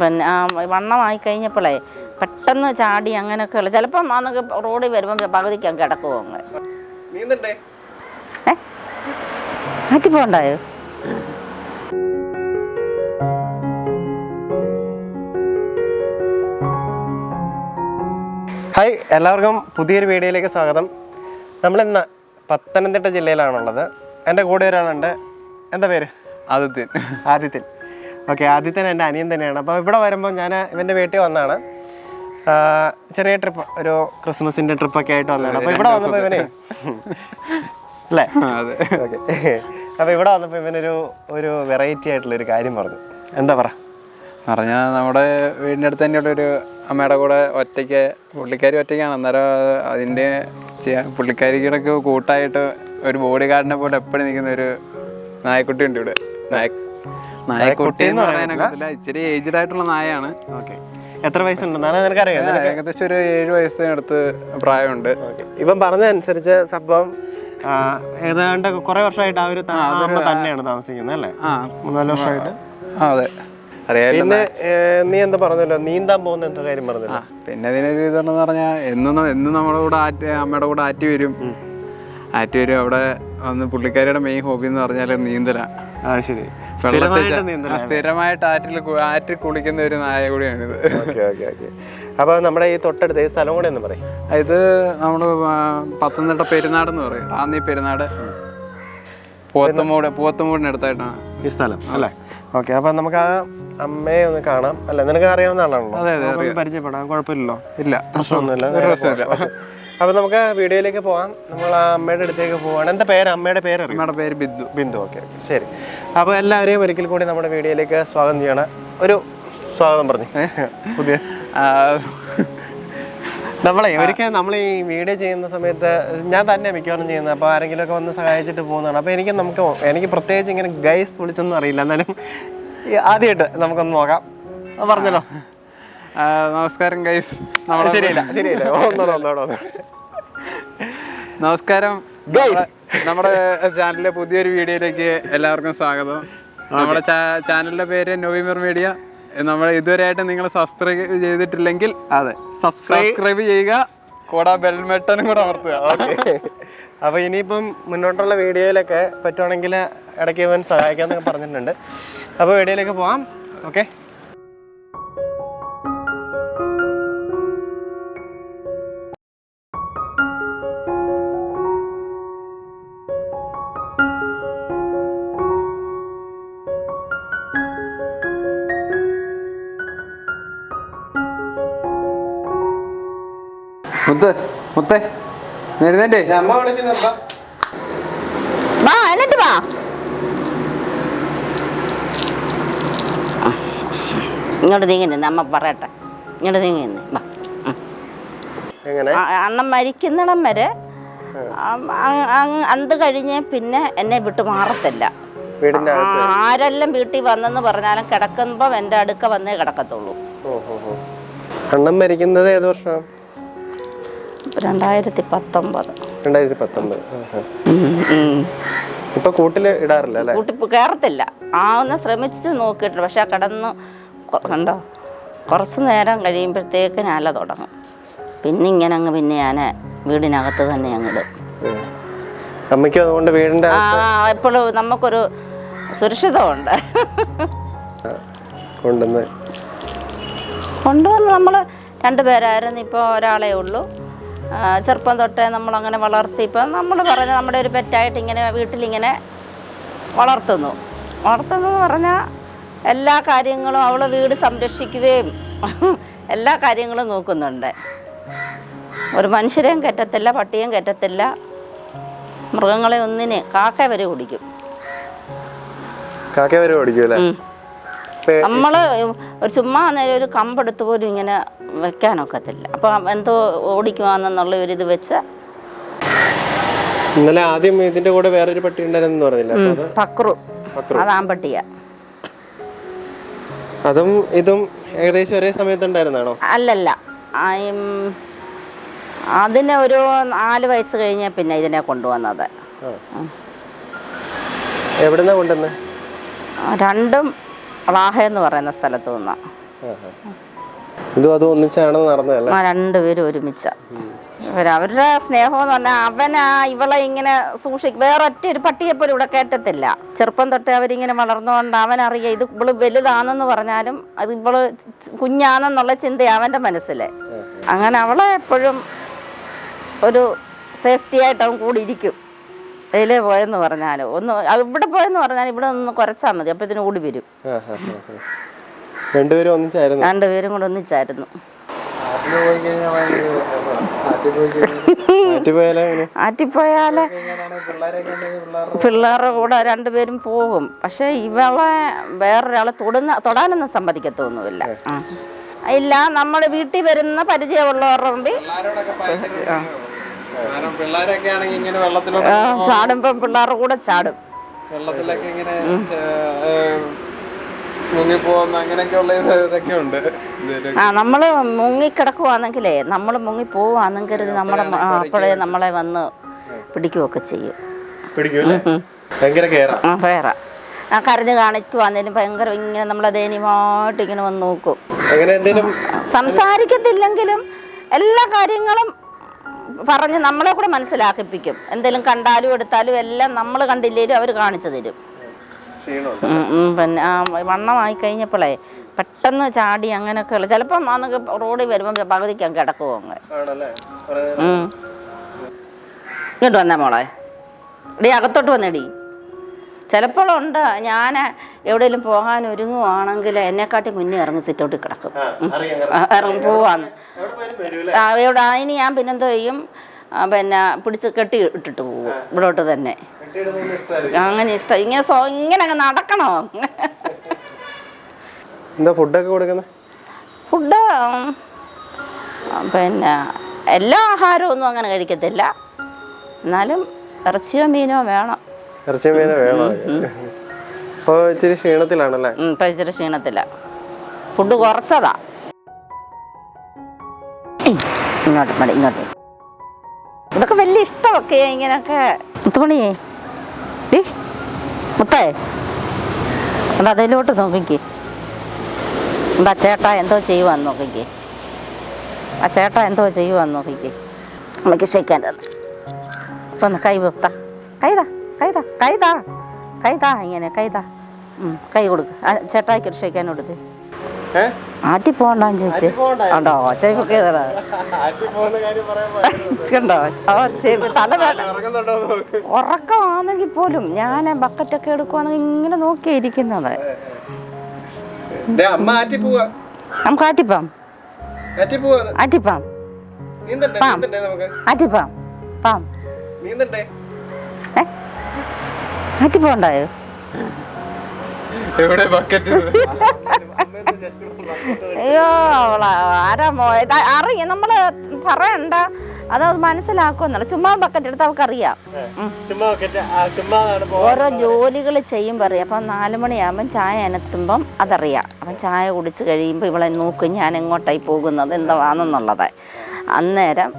പിന്നെ ആ വണ്ണമായി കഴിഞ്ഞപ്പോഴേ പെട്ടെന്ന് ചാടി അങ്ങനെയൊക്കെയുള്ള ചിലപ്പം അന്നൊക്കെ റോഡിൽ വരുമ്പോൾ പകുതിക്ക് കിടക്കുമോ അങ്ങ്. മാറ്റി പോണ്ടായോ ഹായ് എല്ലാവർക്കും പുതിയൊരു വീഡിയോയിലേക്ക് സ്വാഗതം. നമ്മളിന്ന് പത്തനംതിട്ട ജില്ലയിലാണുള്ളത്. എന്റെ കൂടെ ഒരാളുണ്ട്. എന്താ പേര്? ആദിത്യൻ. ആദിത്യൻ. ഓക്കെ ആദ്യത്തെ എന്റെ അനിയൻ തന്നെയാണ്. അപ്പോൾ ഇവിടെ വരുമ്പോൾ ഞാൻ ഇവന്റെ വീട്ടിൽ വന്നാണ്. ചെറിയ ട്രിപ്പ് ഒരു ക്രിസ്മസിന്റെ ട്രിപ്പൊക്കെ ആയിട്ട് വന്നതാണ് അപ്പോൾ ഇവിടെ വന്നപ്പോൾ ഇവനെ അല്ലേ? അതെ. ഓക്കെ. അപ്പോൾ ഇവിടെ വന്നപ്പോൾ ഇവനൊരു ഒരു വെറൈറ്റി ആയിട്ടുള്ള ഒരു കാര്യം പറഞ്ഞു. എന്താ പറ? പറഞ്ഞാൽ നമ്മുടെ വീടിന്റെ അടുത്ത് തന്നെയുള്ള ഒരു അമ്മയുടെ കൂടെ ഒറ്റയ്ക്ക് പുള്ളിക്കാരി ഒറ്റയ്ക്കാണ്. അന്നേരം അതിന്റെ ചെയ്യാൻ പുള്ളിക്കാരിക്കിടക്ക് കൂട്ടായിട്ട് ഒരു ബോഡി ഗാർഡിനെ പോലെ എപ്പോഴും നിൽക്കുന്ന ഒരു നായക്കുട്ടി ഉണ്ട് ഇവിടെ. നായ നായക്കുട്ടി എന്ന് പറയാനൊക്കെ ഇച്ചിരി ഏജ്ഡ് ആയിട്ടുള്ള നായയാണ്. ഓക്കെ. എത്ര വയസ്സുണ്ടെന്നാണ് നിനക്കറിയാം ഏകദേശം ഒരു ഏഴ് വയസ്സിനടുത്ത് പ്രായമുണ്ട്. ഇവൻ പറഞ്ഞതനുസരിച്ച് സംഭവം ഏതാണ്ട് കുറെ വർഷമായിട്ട് ആ ഒരു തന്നെയാണ് താമസിക്കുന്നത് അല്ലേ? മൂന്നാൽ വർഷമായിട്ട്. അതെ. പിന്നെ നീ എന്താ പറഞ്ഞല്ലോ? നീന്താൻ പോകുന്ന എന്താ കാര്യം പറഞ്ഞല്ലോ? പിന്നെ അതിനൊരു ഇതുണ്ടെന്ന് പറഞ്ഞാൽ എന്നും എന്നും നമ്മുടെ കൂടെ ആറ്റ് അമ്മയുടെ കൂടെ ആറ്റി വരും. ആറ്റി വരും. അവിടെ വന്ന് പുള്ളിക്കാരിയുടെ മെയിൻ ഹോബി എന്ന് പറഞ്ഞാൽ നീന്തലാ. ആ ശരി. സ്ഥിരമായിട്ട് ആറ്റിൽ ആറ്റിൽ കുളിക്കുന്ന ഒരു നായ കൂടിയാണിത്. അപ്പൊ നമ്മുടെ ഈ തൊട്ടടുത്ത് ഈ സ്ഥലം കൂടെ ഒന്ന് പറയും. ഇത് നമ്മൾ പത്തനംതിട്ട പെരുന്നാട് എന്ന് പറയും. റാന്നി പെരുന്നാട്. പോത്തമൂട് പോത്തമൂടിനടുത്തായിട്ടാണ് ഈ സ്ഥലം അല്ലേ? ഓക്കെ അപ്പൊ നമുക്ക് ആ അമ്മയെ ഒന്ന് കാണാം. അല്ല നിനക്ക് അറിയാവുന്ന ആളാണല്ലോ. അതെ, അതെ, നമുക്കൊന്ന് പരിചയപ്പെടാം. കുഴപ്പമില്ലല്ലോ. ഇല്ല പ്രശ്നമൊന്നുമില്ല. അപ്പൊ നമുക്ക് വീഡിയോയിലേക്ക് പോവാം. നമ്മൾ ആ അമ്മയുടെ അടുത്തേക്ക് പോവാണ്. എന്താ പേര്? അമ്മയുടെ പേര് അമ്മയുടെ പേര് ബിന്ദു. ബിന്ദു. ഓക്കെ ശരി. അപ്പോൾ എല്ലാവരെയും ഒരിക്കൽ കൂടി നമ്മുടെ വീഡിയോയിലേക്ക് സ്വാഗതം ചെയ്യണം. ഒരു സ്വാഗതം പറഞ്ഞു. പുതിയ നമ്മളെ ഒരിക്കൽ നമ്മൾ ഈ വീഡിയോ ചെയ്യുന്ന സമയത്ത് ഞാൻ തന്നെ മിക്കവാറും ചെയ്യുന്നത്. അപ്പോൾ ആരെങ്കിലും ഒക്കെ വന്ന് സഹായിച്ചിട്ട് പോകുന്നതാണ്. അപ്പോൾ എനിക്ക് നമുക്ക് എനിക്ക് പ്രത്യേകിച്ച് ഇങ്ങനെ ഗൈസ് വിളിച്ചൊന്നും അറിയില്ല. എന്നാലും ആദ്യമായിട്ട് നമുക്കൊന്ന് നോക്കാം. പറഞ്ഞല്ലോ. നമസ്കാരം ഗൈസ് നമ്മുടെ ശരിയില്ല ശരിയില്ല. ഒന്നോടെ ഒന്നോടെ ഒന്നോടെ. നമസ്കാരം. നമ്മുടെ- നമ്മുടെ ചാനലിലെ പുതിയൊരു വീഡിയോയിലേക്ക് എല്ലാവർക്കും സ്വാഗതം. നമ്മുടെ ചാനലിന്റെ പേര് നൊവിമർ മീഡിയ. നമ്മൾ ഇതുവരെയായിട്ട് നിങ്ങൾ സബ്സ്ക്രൈബ് ചെയ്തിട്ടില്ലെങ്കിൽ അതെ. സബ്സ്ക്രൈബ് ചെയ്യുക. കൂടെ ബെൽമെട്ടനും കൂടെ അമർത്തുക. ഓക്കെ അപ്പോൾ ഇനിയിപ്പം മുന്നോട്ടുള്ള വീഡിയോയിലൊക്കെ പറ്റുവാണെങ്കിൽ ഇടയ്ക്ക് ഇവൻ സഹായിക്കാമെന്നൊക്കെ പറഞ്ഞിട്ടുണ്ട്. അപ്പോൾ വീഡിയോയിലേക്ക് പോവാം. ഓക്കെ മുത്ത് മുത്തേ. വരുന്നേ വാ എന്നിട്ട് വാ. ഇങ്ങോട്ട് നീങ്ങി നിന്ന് അമ്മ പറയട്ടെ. ഇങ്ങോട്ട് നീങ്ങി നിന്ന് വാ. അണ്ണൻ മരിക്കുന്നിടം വരെ അന്ത് കഴിഞ്ഞ് പിന്നെ എന്നെ വിട്ടു മാറത്തില്ല. ആരെല്ലാം വീട്ടിൽ വന്നെന്ന് പറഞ്ഞാലും കിടക്കുമ്പോൾ എന്റെ അടുക്ക വന്നേ കിടക്കത്തുള്ളൂ. അണ്ണം മരിക്കുന്നത് ഏത് വർഷം? രണ്ടായിരത്തി പത്തൊമ്പത് രണ്ടായിരത്തി പത്തൊമ്പത്. ഇപ്പൊ കൂട്ടിൽ ഇടാറില്ല അല്ലേ? കൂട്ടി കയറത്തില്ല ആവുന്ന ശ്രമിച്ച് നോക്കിയിട്ടുണ്ട്. പക്ഷെ കിടന്ന് കടന്ന് കണ്ടോ? കുറച്ച് നേരം കഴിയുമ്പോഴത്തേക്ക് ഞാല തുടങ്ങും. പിന്നെ ഇങ്ങനെ അങ്ങ് പിന്നെ ഞാൻ വീടിനകത്ത് തന്നെ ഞങ്ങൾ. അമ്മയ്ക്കും അതുകൊണ്ട് വീടിന്റെ എപ്പോഴും നമുക്കൊരു സുരക്ഷിതമുണ്ട് കൊണ്ടുവന്ന്. കൊണ്ടുവന്ന് നമ്മൾ രണ്ടുപേരായിരുന്നു. ഇപ്പോൾ ഒരാളേ ഉള്ളൂ. ചെറുപ്പം തൊട്ടേ നമ്മളങ്ങനെ വളർത്തി ഇപ്പം നമ്മൾ പറഞ്ഞ നമ്മുടെ ഒരു പെറ്റായിട്ട് ഇങ്ങനെ വീട്ടിലിങ്ങനെ വളർത്തുന്നു. വളർത്തുന്നു എന്ന് പറഞ്ഞാൽ എല്ലാ കാര്യങ്ങളും അവൾ വീട് സംരക്ഷിക്കുകയും എല്ലാ കാര്യങ്ങളും നോക്കുന്നുണ്ട്. ഒരു മനുഷ്യരെയും കയറ്റത്തില്ല പട്ടിയും കയറ്റത്തില്ല മൃഗങ്ങളെ ഒന്നിന് കാക്ക വരെ കുടിക്കും കാക്ക വരെ ഓടിക്കും ഉം. നമ്മൾ ഒരു ചുമ്മാ നേരം ഒരു കമ്പെടുത്ത് പോലും ഇങ്ങനെ വെക്കാനൊക്കത്തില്ല. അപ്പം എന്തോ ഓടിക്കുവാന്നുള്ള ഒരു ഇത് വെച്ച് ഇന്നലെ ആദ്യം ഇതിന്റെ കൂടെ വേറൊരു പട്ടി ഉണ്ടായിരുന്നു പറഞ്ഞില്ല? പക്രു. അത് ആമ്പട്ടിയ അതും ഇതും ഏകദേശം ഒരേ സമയത്ത് ഉണ്ടായിരുന്നാണോ? അല്ലല്ല. അതിന് ഒരു നാല് വയസ്സ് കഴിഞ്ഞ പിന്നെ ഇതിനെ കൊണ്ടുവന്നത്. എവിടുന്നാ കൊണ്ടുവന്നത് രണ്ടും ളാഹ എന്ന് പറയുന്ന സ്ഥലത്ത് നിന്നാണ് ഇതും അതും ഒന്നിച്ചാണ് നടന്നതല്ലേ? ആ രണ്ടുപേരും ഒരുമിച്ച. അവരുടെ സ്നേഹം എന്ന് പറഞ്ഞാൽ അവനാ ഇവളെ ഇങ്ങനെ സൂക്ഷിക്കും വേറൊറ്റ ഒരു പട്ടിയെ പോലും ഇവിടെ കയറ്റത്തില്ല. ചെറുപ്പം തൊട്ടേ അവരിങ്ങനെ വളർന്നുകൊണ്ട് അവനറിയ ഇത് ഇവൾ വലുതാണെന്ന് പറഞ്ഞാലും അത് ഇവൾ കുഞ്ഞാണെന്നുള്ള ചിന്ത അവന്റെ മനസ്സിൽ അങ്ങനെ അവളെ എപ്പോഴും ഒരു സേഫ്റ്റി ആയിട്ട് അവൻ കൂടി അതിലേ പോയെന്ന് പറഞ്ഞാൽ ഒന്ന് ഇവിടെ പോയെന്ന് പറഞ്ഞാൽ ഇവിടെ ഒന്ന് കുറച്ചാൽ മതി. അപ്പോൾ ഇതിന് കൂടി വരും. രണ്ടുപേരും ഒന്നിച്ചായിരുന്നു? രണ്ടുപേരും കൂടെ ഒന്നിച്ചായിരുന്നു. ആറ്റിപ്പോയാലെ പിള്ളേരുടെ കൂടെ. രണ്ടുപേരും പോകും. പക്ഷെ ഇവളെ വേറൊരാളെ തൊടുന്ന തൊടാനൊന്നും സമ്മതിക്കത്തൊന്നുമില്ല. ഇല്ല നമ്മൾ വീട്ടിൽ വരുന്ന പരിചയമുള്ളവരുടെ മുമ്പിൽ കാരണം പിള്ളേരൊക്കെ ആണെങ്കിൽ ഇങ്ങനെ വെള്ളത്തിലോട്ട് ചാടുമ്പം പിള്ളേരുടെ കൂടെ ചാടും. വെള്ളത്തിലൊക്കെ ഇങ്ങനെ മുങ്ങിപ്പോകുന്ന അങ്ങനെയൊക്കെയുള്ള ഇതൊക്കെ ഉണ്ട്. ആ നമ്മൾ മുങ്ങിക്കിടക്കുവാണെങ്കിലേ നമ്മൾ മുങ്ങി പോവാണെങ്കിൽ നമ്മളെ അപ്പോഴേ നമ്മളെ വന്ന് പിടിക്കുകയൊക്കെ ചെയ്യും. ഭയങ്കര കെയറാ. ആ വേറെ ആ കരഞ്ഞ് കാണിക്കുവാന്നേലും ഭയങ്കര ഇങ്ങനെ നമ്മളെ ദയനീയമായിട്ട് ഇങ്ങനെ വന്ന് നോക്കും. സംസാരിക്കത്തില്ലെങ്കിലും എല്ലാ കാര്യങ്ങളും പറഞ്ഞ് നമ്മളെ കൂടെ മനസ്സിലാക്കിപ്പിക്കും. എന്തെങ്കിലും കണ്ടാലും എടുത്താലും എല്ലാം നമ്മൾ കണ്ടില്ലേലും അവർ കാണിച്ചു തരും. പിന്നെ ആ വണ്ണമായി കഴിഞ്ഞപ്പോഴേ പെട്ടെന്ന് ചാടി അങ്ങനെയൊക്കെയുള്ള ചിലപ്പം അന്നൊക്കെ റോഡിൽ വരുമ്പം അങ്ങ് കിടക്കുമോ അങ്ങ്. ഇങ്ങോട്ട് വന്നേ മോളെ. ഇടി അകത്തോട്ട് വന്നെടി. ചിലപ്പോഴുണ്ട്. ഞാൻ എവിടെയെങ്കിലും പോകാൻ ഒരുങ്ങുവാണെങ്കിൽ എന്നെക്കാട്ടി മുന്നേ ഇറങ്ങി സിറ്റൗട്ടിൽ കിടക്കും. ഇറങ്ങി പോവാന്ന്. എവിടെ അതിന് ഞാൻ പിന്നെന്തോ ചെയ്യും. പിന്നെ പിടിച്ച് കെട്ടി ഇട്ടിട്ട് പോകും ഇവിടോട്ട് തന്നെ. അങ്ങനെ ഇഷ്ടം. ഇങ്ങനെ സോ ഇങ്ങനെ അങ്ങ് നടക്കണോ? എന്താ ഫുഡൊക്കെ കൊടുക്കുന്നത്? ഫുഡ് പിന്നെ എല്ലാ ആഹാരവും ഒന്നും അങ്ങനെ കഴിക്കത്തില്ല. എന്നാലും ഇറച്ചിയോ മീനോ വേണം. ഇറച്ചി മീനെ വേണോ അപ്പോൾ ഇച്ചിരി ക്ഷീണത്തിലാണല്ലേ? ഇപ്പം ഇച്ചിരി ക്ഷീണത്തില്ല ഫുഡ് കുറച്ചതാ. ഇങ്ങോട്ട് മതി ഇങ്ങോട്ട്. ഇതൊക്കെ വലിയ ഇഷ്ടമൊക്കെ ഇങ്ങനെയൊക്കെ. മുത്തുമണിയേ ഡി മുത്തേ. എന്താ അതിലോട്ട് നോക്കിക്കേ. എന്താ ചേട്ടാ എന്തോ ചെയ്യുവാന്ന് നോക്കിക്കേ. ആ ചേട്ടാ എന്തോ ചെയ്യുവാന്ന് നോക്കിക്കേ. നമുക്ക് ക്ഷയിക്കാൻ ഒന്ന് കൈ വെത്താ കൈതാ. കൈതാ കൈതാ കൈതാ ഇങ്ങനെ കൈതാ. കൈ കൊടുക്ക്. ചേട്ടായിക്ക് ഒരു ഷെയ്ക്കാൻ കൊടുത്ത് ആട്ടി ആറ്റി പോകണ്ടാന്ന് ചോദിച്ചേ. ഉണ്ടോ കണ്ടോ? തല ഉറക്കമാണെങ്കിൽ പോലും ഞാൻ ബക്കറ്റൊക്കെ എടുക്കുവാണെങ്കിൽ ഇങ്ങനെ നോക്കിയാ ഇരിക്കുന്നത് ദേ, അമ്മ ആറ്റി പോവാ. നമുക്ക് ആറ്റിപ്പാം ആറ്റിപ്പാം ആറ്റിപ്പാം പാം. നീന്തണ്ടേ ഏ ആറ്റിപ്പോണ്ടായോ എവിടെ ബക്കറ്റ് അയ്യോ അവള ആരാ ഇത് അറിയാം നമ്മൾ പറയണ്ട. അതത് മനസ്സിലാക്കുമെന്നല്ല. ചുമ്മാ ബക്കറ്റ് എടുത്ത് അവൾക്കറിയാം. ഓരോ ജോലികൾ ചെയ്യുമ്പോൾ അറിയാം. അപ്പം നാല് മണിയാകുമ്പം ചായ അനത്തുമ്പം അതറിയാം. അപ്പം ചായ കുടിച്ച് കഴിയുമ്പോൾ ഇവളെ നോക്കും ഞാൻ എങ്ങോട്ടായി പോകുന്നത് എന്തുവാണെന്നുള്ളത്. അന്നേരം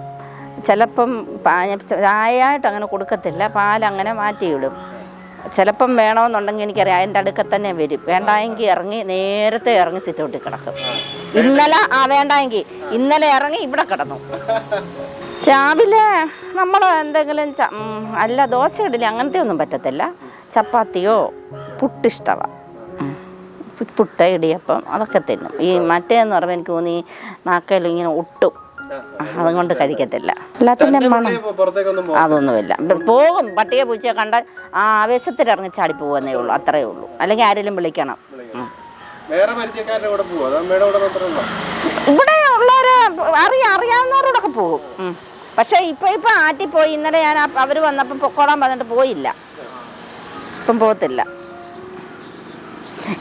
ചിലപ്പം ചായ ചായയായിട്ട് അങ്ങനെ കൊടുക്കത്തില്ല. പാലങ്ങനെ മാറ്റിയിടും. ചിലപ്പം വേണമെന്നുണ്ടെങ്കിൽ എനിക്കറിയാം അതിന്റെ അടുക്കൽ തന്നെ വരും. വേണ്ടായെങ്കിൽ ഇറങ്ങി നേരത്തെ ഇറങ്ങി സിറ്റൗട്ടിൽ കിടക്കും. ഇന്നലെ ആ വേണ്ടായെങ്കിൽ ഇന്നലെ ഇറങ്ങി ഇവിടെ കിടന്നു. രാവിലെ നമ്മൾ എന്തെങ്കിലും അല്ല ദോശ ഇഡലി അങ്ങനത്തെ ഒന്നും പറ്റത്തില്ല. ചപ്പാത്തിയോ പുട്ടിഷ്ടമാണ് പുട്ട ഇടിയപ്പം അതൊക്കെ തിന്നും. ഈ മറ്റേന്ന് പറയുമ്പോൾ എനിക്ക് തോന്നി നാക്കയിൽ ഇങ്ങനെ ഒട്ടും അതുകൊണ്ട് കഴിക്കത്തില്ല. എല്ലാത്തിന്റെ മണം. അതൊന്നുമില്ല. പോകും പട്ടിയെ പൂച്ചയെ കണ്ട ആ ആവേശത്തിൽ ഇറങ്ങി ചാടി പോകുന്നേ ഉള്ളൂ അത്രേ ഉള്ളൂ. അല്ലെങ്കിൽ ആരെങ്കിലും വിളിക്കണം. ഇവിടെ ഉള്ളവര് അറിയാം അറിയാവുന്നവരോടൊക്കെ പോകും. പക്ഷെ ഇപ്പൊ ഇപ്പൊ ആറ്റി പോയി. ഇന്നലെ ഞാൻ അവർ വന്നപ്പോ പൊക്കോളാൻ പറഞ്ഞിട്ട് പോയില്ല. ഇപ്പം പോകത്തില്ല.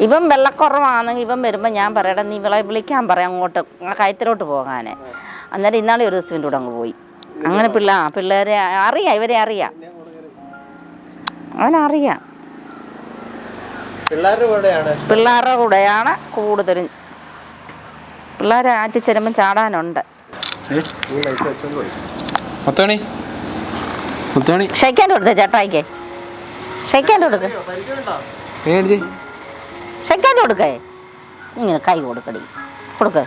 ഇവൻ വെള്ളക്കുറവാണെങ്കിൽ ഇവൻ വരുമ്പോൾ ഞാൻ പറയട്ടെ നീ വിള വിളിക്കാൻ പറയാം അങ്ങോട്ട്. കയത്തിലോട്ട് പോകാൻ അന്നേരം ഇന്നാളെ ഒരു ദിവസം എന്റെ കൂടെ അങ്ങ് പോയി. അങ്ങനെ പിള്ള പിള്ളേരെ അറിയാം ഇവരെ അറിയാം. അവനറിയാം. പിള്ളേരുടെ കൂടെയാണ്? കൂടുതലും. പിള്ളേരെ ആറ്റി ചെല്ലുമ്പം ചാടാനുണ്ട്. മുത്തോണി മുത്തോണി ഷെയ്ക്കാൻ കൊടുത്തേ ചേട്ടായിക്ക് ഷെയ്ക്കാൻ കൊടുക്ക് ഷെയ്ക്കാൻ കൊടുക്കേ ഇങ്ങനെ കൈ കൊടുക്കടി. കൊടുക്ക.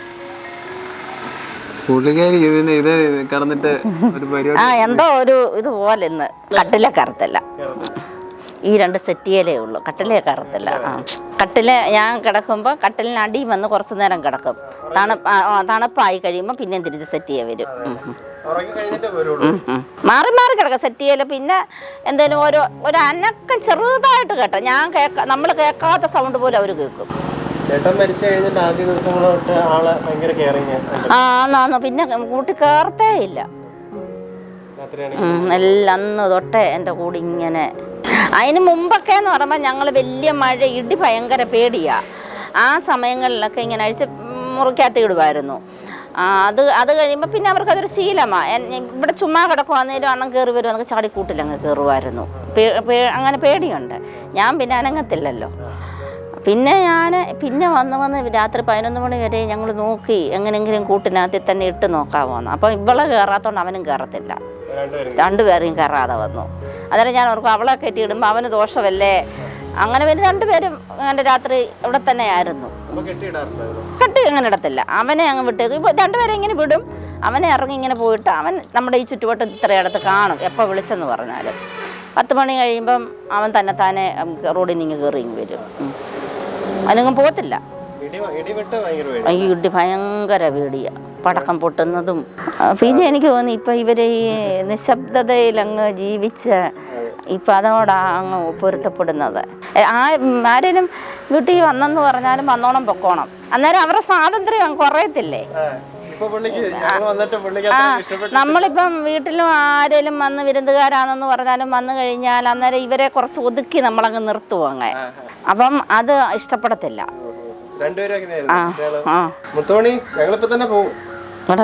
പുള്ളിക്കാരി ഇതിന് ഇത് കടന്നിട്ട് ഒരു പരിപാടി ആ എന്തോ ഒരു ഇതുപോലെ ഇന്ന്. കട്ടില കറുത്തല്ല. ഈ രണ്ട് സെറ്റിയലേ ഉള്ളൂ. കട്ടിലേ കറുത്തല്ല. ആ. കട്ടിൽ ഞാൻ കിടക്കുമ്പോൾ കട്ടിലിന് അടി വന്ന് കുറച്ച് നേരം കിടക്കും. തണുപ്പ് തണുപ്പായി കഴിയുമ്പോൾ പിന്നെയും തിരിച്ച് സെറ്റ് ചെയ്യാൻ വരും. ഉം, ഉം. ഉം. മാറി മാറി കിടക്ക സെറ്റ് ചെയ്യൽ. പിന്നെ എന്തേലും ഓരോ ഒരു അനക്കം ചെറുതായിട്ട് കേട്ടോ. ഞാൻ കേൾക്ക നമ്മൾ കേൾക്കാത്ത സൗണ്ട് പോലും അവർ കേൾക്കും ആ പിന്നെ കൂട്ടി കേറത്തേ ഇല്ല എല്ലാം അന്ന് തൊട്ടേ എന്റെ കൂടെ ഇങ്ങനെ. അതിന് മുമ്പൊക്കെ എന്ന് പറയുമ്പോൾ ഞങ്ങൾ വലിയ മഴ ഇടി ഭയങ്കര പേടിയാ. ആ സമയങ്ങളിലൊക്കെ ഇങ്ങനെ അഴിച്ച് മുറിക്കകത്ത് ഇടുമായിരുന്നു അത് അത് കഴിയുമ്പോൾ പിന്നെ അവർക്ക് അതൊരു ശീലമാണ് ഇവിടെ ചുമ്മാ കിടക്കുവാന്നേലും അണ്ണം കയറി വരുവാന്നൊക്കെ ചാടിക്കൂട്ടിലങ്ങ് കയറുമായിരുന്നു പേ- പേ- അങ്ങനെ പേടിയുണ്ട്. ഞാൻ പിന്നെ അനങ്ങത്തില്ലല്ലോ. പിന്നെ ഞാൻ പിന്നെ വന്ന് വന്ന് രാത്രി പതിനൊന്ന് മണി വരെ ഞങ്ങൾ നോക്കി എങ്ങനെങ്കിലും കൂട്ടിനകത്തിൽ തന്നെ ഇട്ട് നോക്കാമോന്ന് അപ്പം ഇവളെ കയറാത്തോണ്ട് അവനും കയറത്തില്ല രണ്ടുപേരും രണ്ടുപേരെയും കയറാതെ വന്നു. അന്നേരം ഞാൻ ഓർക്കും അവളെ കെട്ടിയിടുമ്പോൾ അവന് ദോഷമല്ലേ? അങ്ങനെ പിന്നെ രണ്ടുപേരും അങ്ങനെ രാത്രി ഇവിടെ തന്നെ ആയിരുന്നു. കെട്ടി അങ്ങനെ ഇടത്തില്ല. അവനെ അങ്ങ് വിട്ടേക്കും. ഇപ്പോൾ രണ്ടുപേരെ ഇങ്ങനെ വിടും. അവനെ ഇറങ്ങി ഇങ്ങനെ പോയിട്ട് അവൻ നമ്മുടെ ഈ ചുറ്റുവട്ടം ഇത്രയിടത്ത് കാണും. എപ്പോൾ വിളിച്ചെന്ന് പറഞ്ഞാലും. പത്ത് മണി കഴിയുമ്പം അവൻ തന്നെ താനെ റോഡിൽ നിന്ന് കയറി ഇങ്ങ് വരും. അവനങ്ങ് പോകത്തില്ല. ഇടി ഭയങ്കര പേടി ഈ ഇടി ഭയങ്കര പേടിയ. പടക്കം പൊട്ടുന്നതും. പിന്നെ എനിക്ക് തോന്നി ഇപ്പൊ ഇവർ ഈ നിശബ്ദതയിൽ അങ്ങ് ജീവിച്ച ഇപ്പൊ അതോടാ അങ്ങ് പൊരുത്തപ്പെടുന്നത്. ആ ആരേലും വീട്ടിൽ വന്നെന്ന് പറഞ്ഞാലും വന്നോണം പൊക്കോണം. അന്നേരം അവരുടെ സ്വാതന്ത്ര്യം കുറയത്തില്ലേ? നമ്മളിപ്പം വീട്ടിലും ആരേലും വന്ന് വിരുന്നുകാരാണെന്ന് പറഞ്ഞാലും വന്നു കഴിഞ്ഞാൽ അന്നേരം ഇവരെ കുറച്ച് ഒതുക്കി നമ്മളങ്ങ് നിർത്തും അങ്ങ്. അപ്പം അത് ഇഷ്ടപ്പെടത്തില്ല. മുത്തോണി ഞങ്ങളിപ്പോ തന്നെ പോകും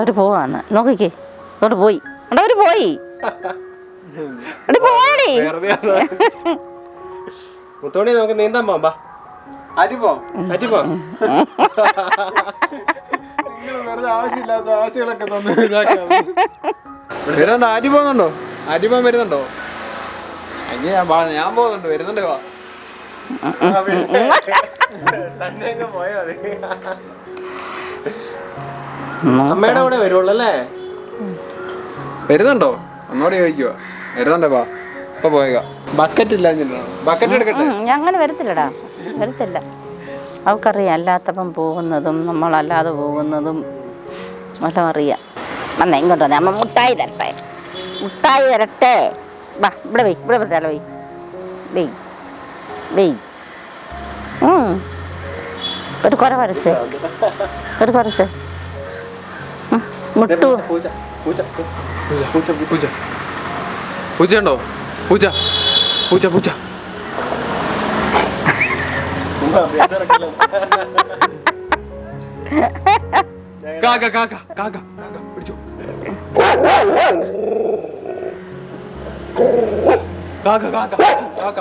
അവർ പോവാന്ന്. നോക്കിക്കേ. ഇങ്ങോട്ട് പോയി. ഇവിടെ അവർ പോയി. മുത്തോണി നമുക്ക് നീന്താൻ പോവാം പറ്റിപ്പോ നിങ്ങൾ വെറുതെ ആവശ്യമില്ലാത്ത ആവശ്യങ്ങളൊക്കെ തന്നു വരുന്നുണ്ടോ? അരി പോകുന്നുണ്ടോ? അരിപ്പോൻ വരുന്നുണ്ടോ? അയ്യ ഞാൻ വാ, ഞാൻ പോകുന്നുണ്ട്. വരുന്നുണ്ട് വാ. അമ്മയുടെ കൂടെ വരുള്ളൂ അല്ലേ? വരുന്നുണ്ടോ? ഒന്നോടെ ചോദിക്കുക വരുന്നുണ്ടോ വാ. ഇപ്പൊ പോയ ബക്കറ്റ് ഇല്ല ബക്കറ്റ് എടുക്കട്ടെ? ഞങ്ങൾ ഞാൻ അങ്ങനെ വരത്തില്ലടാ. വരത്തില്ല. അവൾക്കറിയാം അല്ലാത്തപ്പം പോകുന്നതും നമ്മളല്ലാതെ പോകുന്നതും എല്ലാം അറിയാം. വന്നേ ഇങ്ങോട്ട് വന്നേ. അമ്മ മുട്ടായി തരട്ടെ. മുട്ടായി തരട്ടെ. വാ ഇവിടെ വെയ് ഇവിടെ തല വെയ്. വെയ് വെയ്. ഒരു കുര വരച്ച് ഒരു കുറച്ച് മുട്ടു. പൂജ പൂജ പൂജ പൂജ പൂജ. പൂജ പൂജ പൂജ. കാക്ക കാക്ക കാക്ക കാക്ക പിടിച്ചു കാക്ക കാക്ക കാക്ക